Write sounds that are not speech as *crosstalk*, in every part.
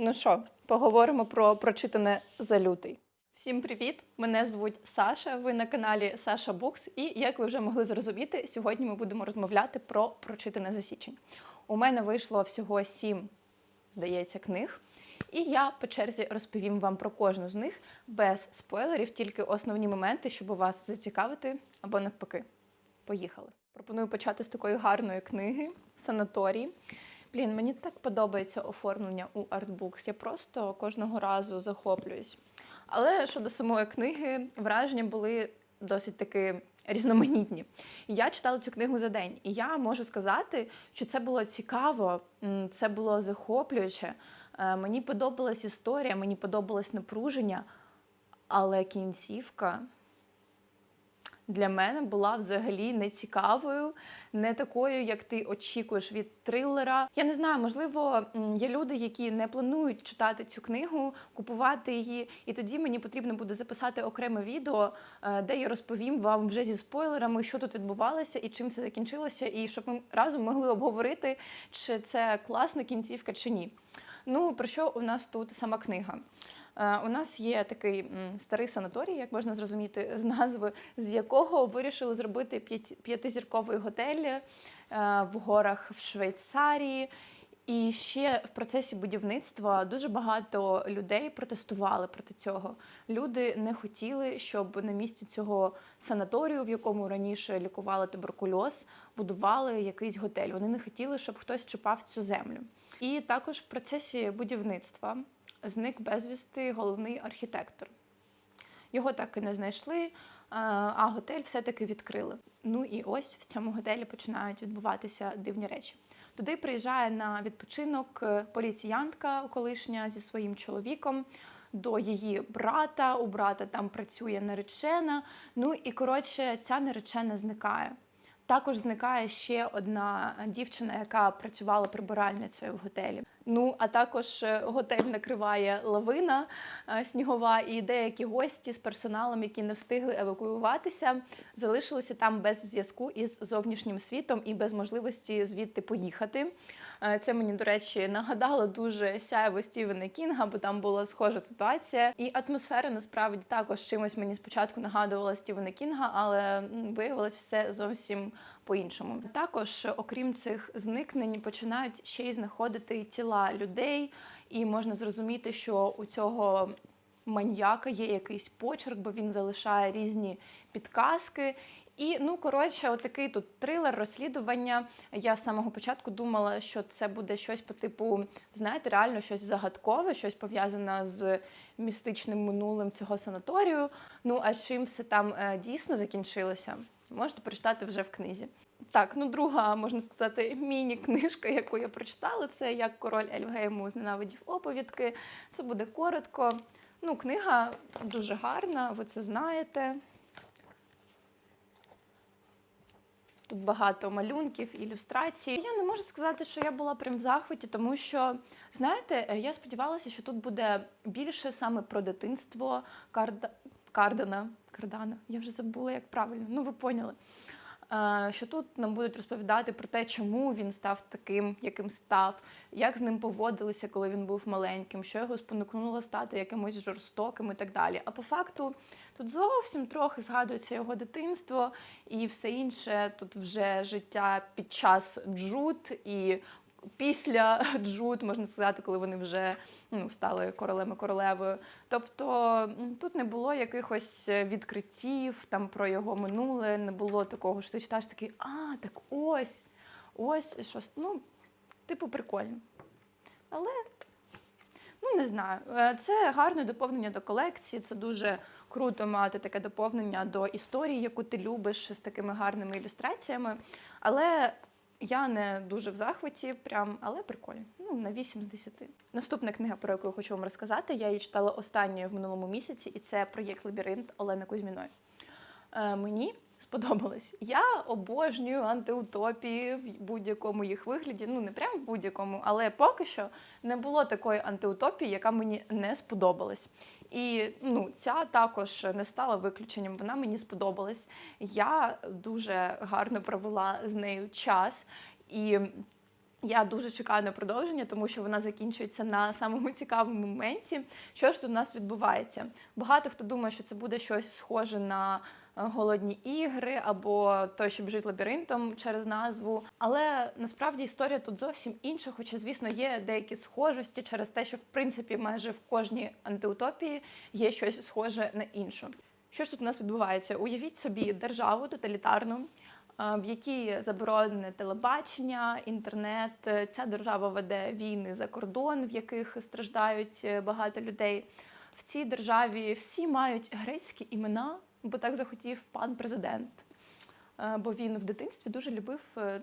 Ну що, поговоримо про прочитане за лютий. Всім привіт! Мене звуть Саша. Ви на каналі Саша Букс. І як ви вже могли зрозуміти, сьогодні ми будемо розмовляти про прочитане за січень. У мене вийшло всього сім, здається, книг. І я по черзі розповім вам про кожну з них без спойлерів, тільки основні моменти, щоб вас зацікавити або навпаки. Поїхали. Пропоную почати з такої гарної книги Санаторій. Блін, мені так подобається оформлення у Artbooks. Я просто кожного разу захоплююсь. Але щодо самої книги, враження були досить таки різноманітні. Я читала цю книгу за день, і я можу сказати, що це було цікаво, це було захоплююче. Е, Мені подобалась історія, мені подобалось напруження, але кінцівка для мене була взагалі не цікавою, не такою, як ти очікуєш від трилера. Я не знаю, можливо, є люди, які не планують читати цю книгу, купувати її, і тоді мені потрібно буде записати окреме відео, е, де я розповім вам вже зі спойлерами, що тут відбувалося і чим все закінчилося, і щоб ми разом могли обговорити, чи це класна кінцівка, чи ні. Ну, про що у нас тут сама книга? Е, У нас є такий старий санаторій, як можна зрозуміти з назви, з якого вирішили зробити п'ятизірковий готель е, в горах в Швейцарії. І ще в процесі будівництва дуже багато людей протестували проти цього. Люди не хотіли, щоб на місці цього санаторію, в якому раніше лікували туберкульоз, будували якийсь готель. Вони не хотіли, щоб хтось чіпав цю землю. І також в процесі будівництва зник безвісти головний архітектор. Його так і не знайшли, е, а готель все-таки відкрили. Ну і ось в цьому готелі починають відбуватися дивні речі. Туди приїжджає на відпочинок е, поліціянтка колишня зі своїм чоловіком. До її брата, у брата там працює наречена. Ну і коротше, ця наречена зникає. Також зникає ще одна дівчина, яка працювала прибиральницею в готелі. Ну а також е, готель накриває лавина е, снігова, і деякі гості з персоналом, які не встигли евакуюватися, залишилися там без зв'язку із зовнішнім світом і без можливості звідти поїхати. Е, Це мені, до речі, нагадало дуже сяєво Стівена Кінга, бо там була схожа ситуація. І атмосфера насправді також чимось мені спочатку нагадувала Стівена Кінга, але виявилось все зовсім по-іншому. Також, окрім цих зникнень, починають ще й знаходити тіла людей, і можна зрозуміти, що у цього маньяка є якийсь почерк, бо він залишає різні підказки. І ну коротше, отакий тут трилер, розслідування. Я з самого початку думала, що це буде щось по типу, знаєте, реально щось загадкове, щось пов'язане з містичним минулим цього санаторію. Ну а чим все там е, дійсно закінчилося, можете прочитати вже в книзі. Так, ну друга, можна сказати, міні-книжка, яку я прочитала, це як король Ельфгейму зненавидів оповідки. Це буде коротко. Ну, книга дуже гарна, ви це знаєте. Тут багато малюнків, ілюстрацій. Я не можу сказати, що я була прям в захваті, тому що, знаєте, е, я сподівалася, що тут буде більше саме про дитинство Карда... Кардана. Кардана. Я вже забула, як правильно. Ну, ви поняли. Е, Що тут нам будуть розповідати про те, чому він став таким, яким став, як з ним поводилися, коли він був маленьким, що його спонукнуло стати якимось жорстоким і так далі. А по факту тут зовсім трохи згадується його дитинство і все інше. Тут вже життя під час джут і після *laughs* джут, можна сказати, коли вони вже ну, стали королем і королевою. Тобто тут не було якихось е, відкриттів там про його минуле, не було такого, що ти читаєш такий, а, так ось, ось щось. Ну, типу, прикольно. Але Ну, не знаю. Е, Це гарне доповнення до колекції. Це дуже круто мати таке доповнення до історії, яку ти любиш з такими гарними ілюстраціями. Але я не дуже в захваті, прям, але прикольно. Ну, на 8 з 10. Наступна книга, про яку я хочу вам розказати, я її читала останньою в минулому місяці, і це проєкт Лабіринт Олени Кузьміної. Е, мені сподобалось. Я обожнюю антиутопії в будь-якому їх вигляді. Ну, не прямо в будь-якому, але поки що не було такої антиутопії, яка мені не сподобалась. І ну, ця також не стала виключенням. Вона мені сподобалась. Я дуже гарно провела з нею час. І Я дуже чекаю на продовження, тому що вона закінчується на самому цікавому моменті. Що ж тут у нас відбувається? Багато хто думає, що це буде щось схоже на голодні ігри або той, що біжить лабіринтом через назву. Але насправді історія тут зовсім інша, хоча, звісно, є деякі схожості через те, що в принципі майже в кожній антиутопії є щось схоже на іншу. Що ж тут у нас відбувається? Уявіть собі державу тоталітарну, е, в якій заборонене телебачення, інтернет. Е, Ця держава веде війни за кордон, в яких страждають е, багато людей. В цій державі всі мають грецькі імена, бо так захотів пан президент. Е, Бо він в дитинстві дуже любив е,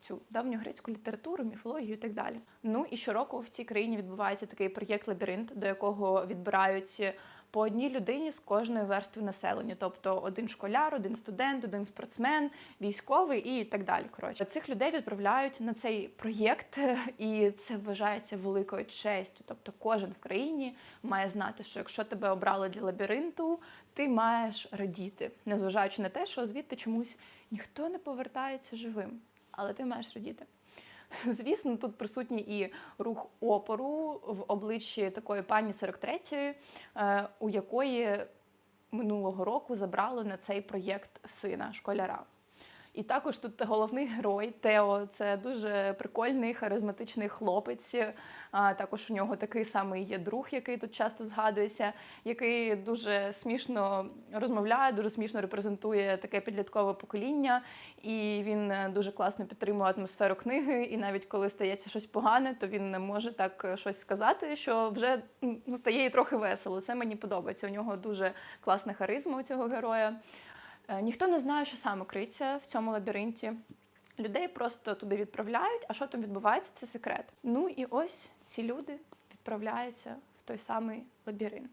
цю давню грецьку літературу, міфологію і так далі. Ну і щороку в цій країні відбувається такий проєкт Лабіринт, до якого відбирають по одній людині з кожної верстви населення, тобто один школяр, один студент, один спортсмен, військовий і так далі. Коротше, цих людей відправляють на цей проєкт, *laughs* і це вважається великою честю. Тобто, кожен в країні має знати, що якщо тебе обрали для лабіринту, ти маєш радіти, незважаючи на те, що звідти чомусь ніхто не повертається живим, але ти маєш радіти. *laughs* Звісно, тут присутній і рух опору в обличчі такої пані 43-ї, е, у якої минулого року забрали на цей проєкт сина школяра. І також тут головний герой Тео. Це дуже прикольний, харизматичний хлопець. А також у нього такий самий є друг, який тут часто згадується, який дуже смішно розмовляє, дуже смішно репрезентує таке підліткове покоління, і він е, дуже класно підтримує атмосферу книги. І навіть коли стається щось погане, то він не може так е, щось сказати, що вже ну, стає і трохи весело. Це мені подобається. У нього дуже класна харизма у цього героя. Е, Ніхто не знає, що саме криється в цьому лабіринті. Людей просто туди відправляють, а що там відбувається, це секрет. Ну і ось ці люди відправляються в той самий лабіринт.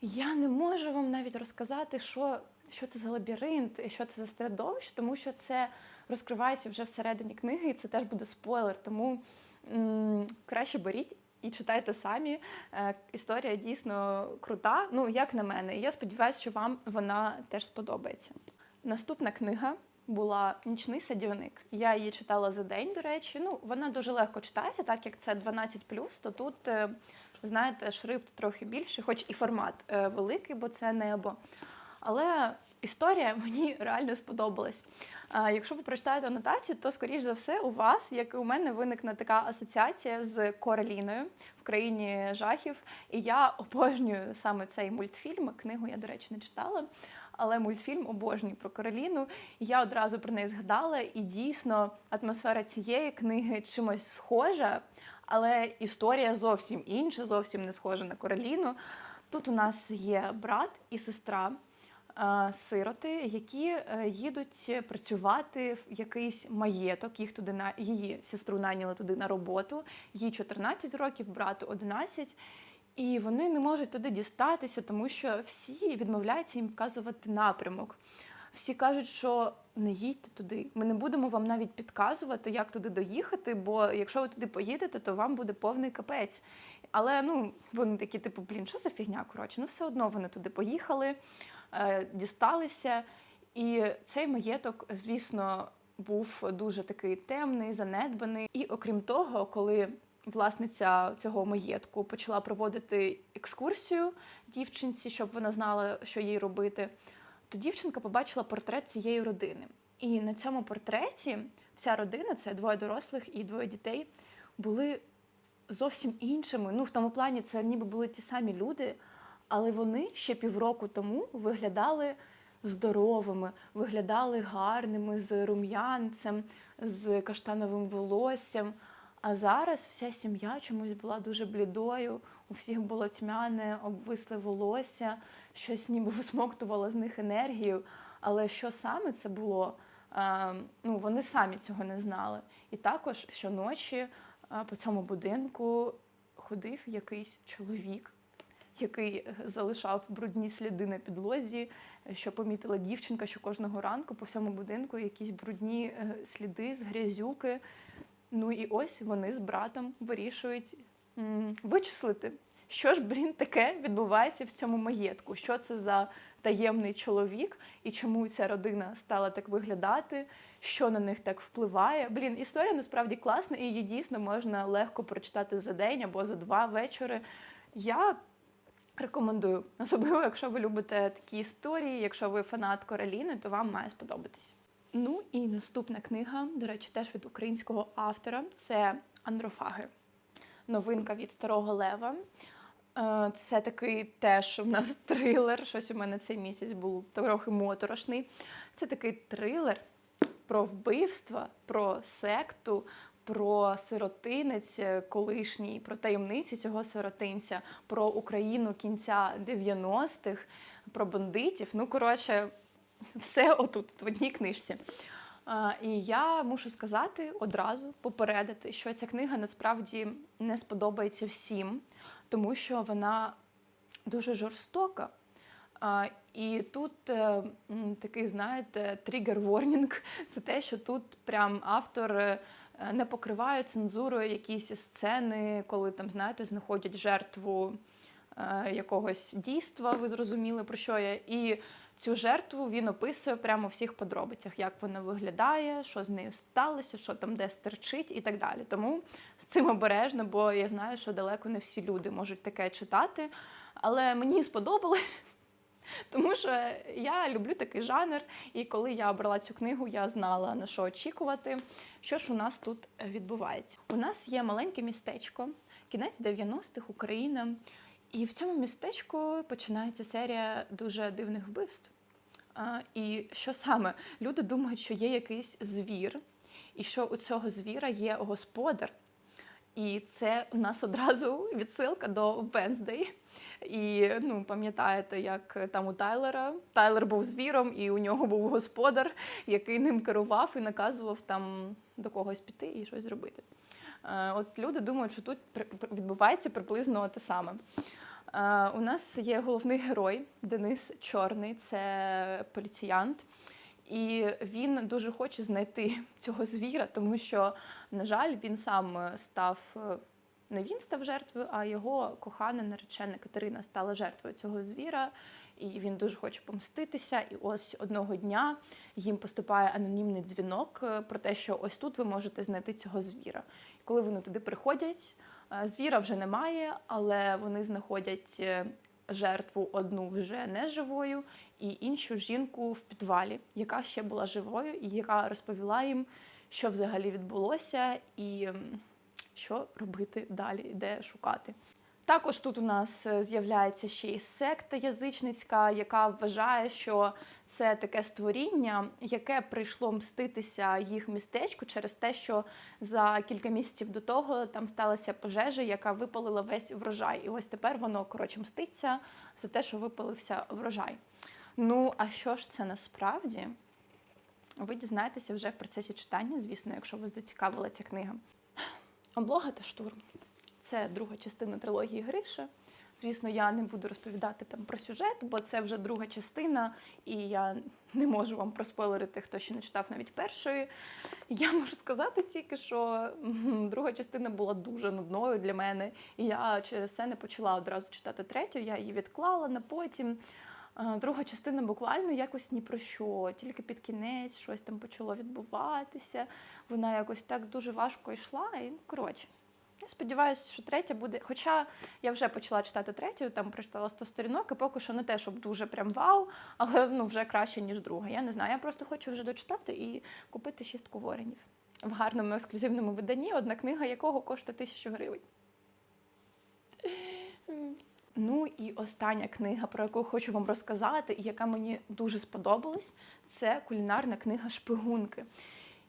Я не можу вам навіть розказати, що, що це за лабіринт і що це за середовище, тому що це розкривається вже всередині книги, і це теж буде спойлер. Тому м- краще беріть і читайте самі. Е, Історія дійсно крута. Ну, як на мене. І я сподіваюся, що вам вона теж сподобається. Наступна книга була Нічний садівник. Я її читала за день, до речі. Ну, вона дуже легко читається, так як це 12 то тут, е, знаєте, шрифт трохи більший, хоч і формат е, великий, бо це небо. Але історія *laughs* мені реально сподобалась. Якщо ви прочитаєте анотацію, то скоріш за все у вас, як і у мене, виникне така асоціація з Кораліною в країні жахів. І я обожнюю саме цей мультфільм. Книгу я, до речі, не читала. Але мультфільм обожнюю про Кароліну. Я одразу про неї згадала, і дійсно атмосфера цієї книги чимось схожа, але історія зовсім інша, зовсім не схожа на Кароліну. Тут у нас є брат і сестра сироти, які е, їдуть працювати в якийсь маєток. Їх туди на її сестру найняли туди на роботу. Їй 14 років, брату 11. І вони не можуть туди дістатися, тому що всі відмовляються їм вказувати напрямок. Всі кажуть, що не їдьте туди. Ми не будемо вам навіть підказувати, як туди доїхати, бо якщо ви туди поїдете, то вам буде повний капець. Але ну вони такі, типу, блін, що за фігня? Коротше, ну все одно вони туди поїхали, е, дісталися. І цей маєток, звісно, був дуже такий темний, занедбаний. І окрім того, коли власниця цього маєтку почала проводити екскурсію дівчинці, щоб вона знала, що їй робити, то дівчинка побачила портрет цієї родини. І на цьому портреті вся родина, це двоє дорослих і двоє дітей, були зовсім іншими. Ну, в тому плані, це ніби були ті самі люди, але вони ще півроку тому виглядали здоровими, виглядали гарними, з рум'янцем, з каштановим волоссям. А зараз вся сім'я чомусь була дуже блідою, у всіх було тьмяне, обвисле волосся, щось ніби висмоктувало з них енергію. Але що саме це було? Е, ну, вони самі цього не знали. І також щоночі е, по цьому будинку ходив якийсь чоловік, який е, залишав брудні сліди на підлозі, е, що помітила дівчинка, що кожного ранку по всьому будинку якісь брудні е, сліди з грязюки. Ну і ось вони з братом вирішують вичислити, що ж, блін, таке відбувається в цьому маєтку. Що це за таємний чоловік і чому ця родина стала так виглядати, що на них так впливає. Блін, історія насправді класна, і її дійсно можна легко прочитати за день або за два вечори. Я рекомендую, особливо, якщо ви любите такі історії, якщо ви фанат Короліни, то вам має сподобатись. Ну і наступна книга, до речі, теж від українського автора це Андрофаги. Новинка від Старого Лева. Е, Це такий теж у нас *laughs* трилер. Щось у мене цей місяць був трохи моторошний. Це такий трилер про вбивства, про секту, про сиротинець е, колишній, про таємниці цього сиротинця, про Україну кінця 90-х, про бандитів. Ну, коротше, все отут, в одній книжці. І я мушу сказати одразу попередити, що ця книга насправді не сподобається всім, тому що вона дуже жорстока. І тут е, такий, знаєте, тригер-ворнінг це те, що тут прям автор е, не покриває цензурою якісь сцени, коли там, знаєте, знаходять жертву е, якогось дійства, ви зрозуміли про що я. І цю жертву він описує прямо у всіх подробицях, як вона виглядає, що з нею сталося, що там де стерчить і так далі. Тому з цим обережно, бо я знаю, що далеко не всі люди можуть таке читати. Але мені сподобалось. Тому що я люблю такий жанр, і коли я обрала цю книгу, я знала на що очікувати. Що ж у нас тут відбувається? У нас є маленьке містечко, кінець 90-х Україна, і в цьому містечку починається серія дуже дивних вбивств. І що саме? Люди думають, що є якийсь звір, і що у цього звіра є господар. І це у нас одразу *laughs* відсилка до Венздей. І ну, пам'ятаєте, як там у Тайлера Тайлер був звіром, і у нього був господар, який ним керував і наказував там до когось піти і щось зробити. Е, От люди думають, що тут відбувається приблизно те саме. Е, У нас є головний герой Денис Чорний, це поліціянт. І він дуже хоче знайти *laughs* цього звіра, тому що, на жаль, він сам е, став е, не він став жертвою, а його кохана наречена Катерина стала жертвою цього звіра. І він дуже хоче помститися. І ось одного дня їм поступає анонімний дзвінок е, про те, що ось тут ви можете знайти цього звіра. І коли вони туди приходять, звіра вже немає, але вони знаходять жертву одну вже не живою, і іншу жінку в підвалі, яка ще була живою, і яка розповіла їм, що взагалі відбулося, і що робити далі, де шукати. Також тут у нас е, з'являється ще й секта язичницька, яка вважає, що це таке створіння, яке прийшло мститися їх містечку через те, що за кілька місяців до того там сталася пожежа, яка випалила весь врожай. І ось тепер воно коротше мститься за те, що випалився врожай. Ну, а що ж це насправді? Ви дізнаєтеся вже в процесі читання, звісно, якщо вас зацікавила ця книга. Облога та штурм. Це друга частина трилогії Гриша. Звісно, я не буду розповідати там про сюжет, бо це вже друга частина, і я не можу вам проспойлерити, хто ще не читав навіть першої. Я можу сказати тільки, що друга частина була дуже нудною для мене, і я через це не почала одразу читати третю. Я її відклала на потім. Друга частина буквально якось ні про що, тільки під кінець щось там почало відбуватися. Вона якось так дуже важко йшла. І ну, коротше, я сподіваюся, що третя буде. Хоча я вже почала читати третю, там прочитала 100 сторінок, і поки що не те, щоб дуже прям вау, але ну вже краще, ніж друга. Я не знаю. Я просто хочу вже дочитати і купити шістку воренів в гарному ексклюзивному виданні, одна книга якого коштує тисячу гривень. Ну і остання книга, про яку хочу вам розказати, і яка мені дуже сподобалась, це кулінарна книга Шпигунки.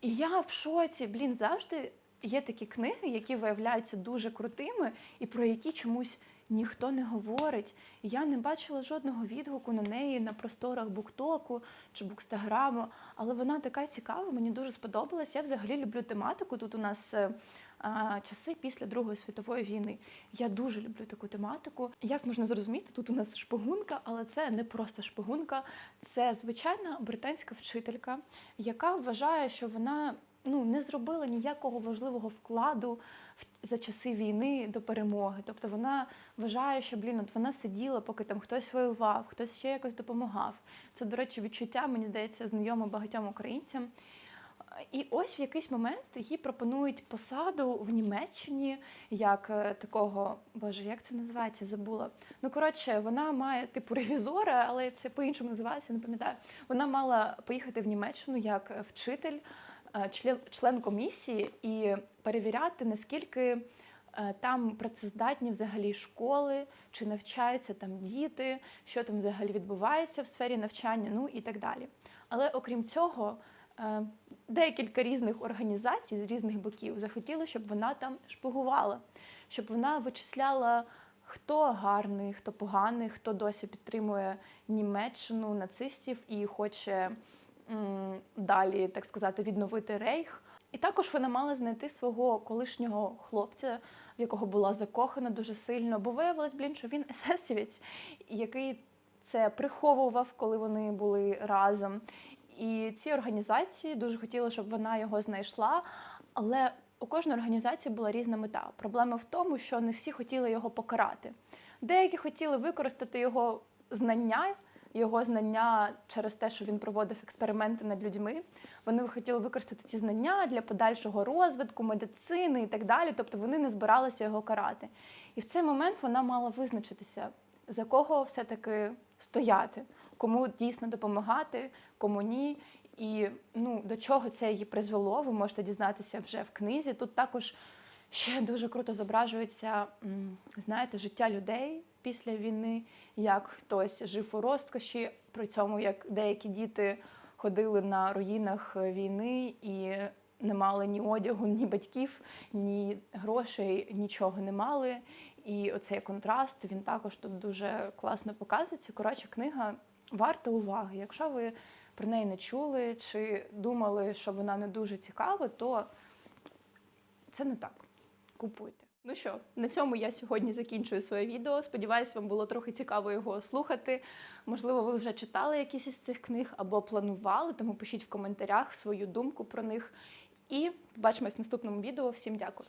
І я в шоці, блін, завжди є такі книги, які виявляються дуже крутими, і про які чомусь ніхто не говорить. Я не бачила жодного відгуку на неї на просторах буктоку чи букстаграму, але вона така цікава, мені дуже сподобалась. Я взагалі люблю тематику. Тут у нас е, а, часи після Другої світової війни. Я дуже люблю таку тематику. Як можна зрозуміти, тут у нас шпигунка, але це не просто шпигунка, це звичайна британська вчителька, яка вважає, що вона ну, не зробила ніякого важливого вкладу в- за часи війни до перемоги. Тобто вона вважає, що блін, от вона сиділа, поки там хтось воював, хтось ще якось допомагав. Це, до речі, відчуття, мені здається, знайоме багатьом українцям. І ось в якийсь момент їй пропонують посаду в Німеччині як е, такого, боже, як це називається? Забула. Ну коротше, вона має типу ревізора, але це по-іншому називається, не пам'ятаю. Вона мала поїхати в Німеччину як е, вчитель, член, член комісії і перевіряти, наскільки е, там працездатні взагалі школи, чи навчаються там діти, що там взагалі відбувається в сфері навчання, ну і так далі. Але окрім цього, е, декілька різних організацій з різних боків захотіли, щоб вона там шпигувала, щоб вона вичисляла, хто гарний, хто поганий, хто досі підтримує Німеччину, нацистів і хоче далі, так сказати, відновити рейх. І також вона мала знайти свого колишнього хлопця, в якого була закохана дуже сильно, бо виявилось, блін, що він есесівець, який це приховував, коли вони були разом. І ці організації дуже хотіли, щоб вона його знайшла, але у кожної організації була різна мета. Проблема в тому, що не всі хотіли його покарати. Деякі хотіли використати його знання, його знання через те, що він проводив експерименти над людьми. Вони хотіли використати ці знання для подальшого розвитку, медицини і так далі. Тобто вони не збиралися його карати. І в цей момент вона мала визначитися, за кого все-таки стояти, кому дійсно допомагати, кому ні. І ну, до чого це її призвело, ви можете дізнатися вже в книзі. Тут також ще дуже круто зображується, знаєте, життя людей після війни, як хтось жив у розкоші, при цьому як деякі діти ходили на руїнах е, війни і не мали ні одягу, ні батьків, ні грошей, нічого не мали. І оцей контраст він також тут дуже класно показується. Коротше, книга варта уваги. Якщо ви про неї не чули чи думали, що вона не дуже цікава, то це не так. Купуйте. Ну що, на цьому я сьогодні закінчую своє відео. Сподіваюсь, вам було трохи цікаво його слухати. Можливо, ви вже читали якісь із цих книг або планували, тому пишіть в коментарях свою думку про них. І побачимось в наступному відео. Всім дякую.